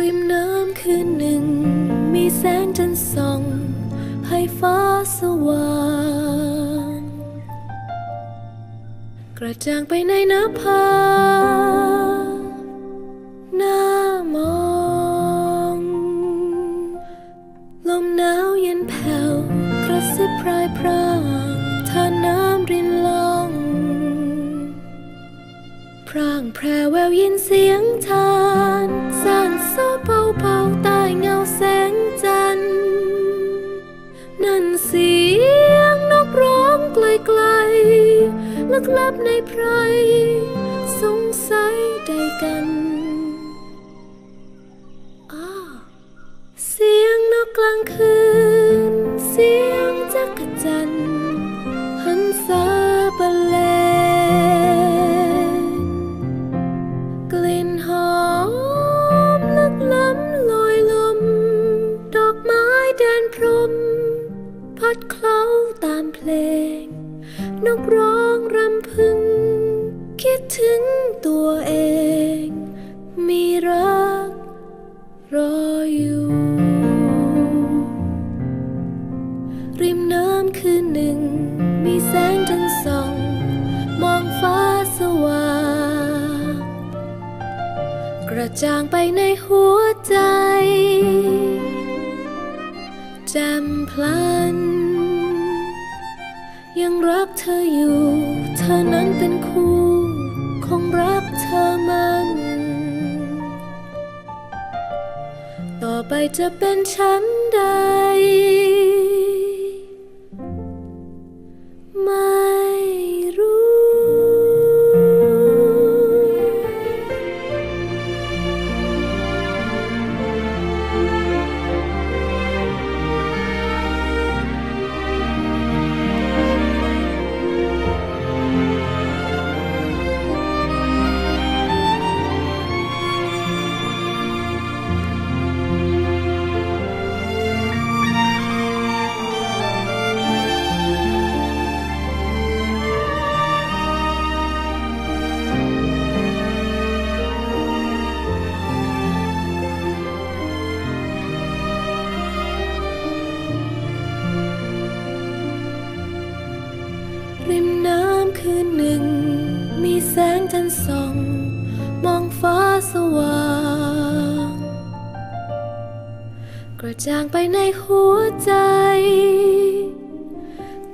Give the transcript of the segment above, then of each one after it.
ริมน้ำคืนหนึ่ง มีแสงจันทร์ส่อง ให้ฟ้าสว่าง กระจ่างไปในหน้าผาหน้ามอง ลมหนาวเย็นแผ่วกระซิบพรายพรางทาน้ำรินลอง พร่างแพรแววยินเสียงทา กลับในไพรสงสัยใดกันอ้าเสียงนกกลางคืน เสียงจักรจันทร์หันษาบรรเลกลิ่นหอมลึกล้ำลอยลม ดอกไม้แดนพรม พัดเคล้าตามเพลง นกร้องรำพึง คิดถึงตัวเอง มีรักรออยู่ ริมน้ำคืนหนึ่ง มีแสงจันทร์ส่อง มองฟ้าสว่าง กระจ่างไปในหัวใจแจ่มพลัน ยังรักเธออยู่ เธอนั้นเป็นคู่คงรักเธอมัน ต่อไปจะเป็นฉันใด ส่อง มองฟ้าสว่าง กระจ่างไปในหัวใจ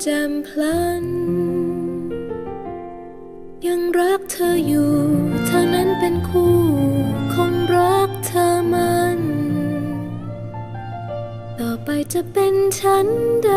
แจ่มพลัน ยังรักเธออยู่ เธอนั้นเป็นคู่คงรักเธอมัน ต่อไปจะเป็นฉันใด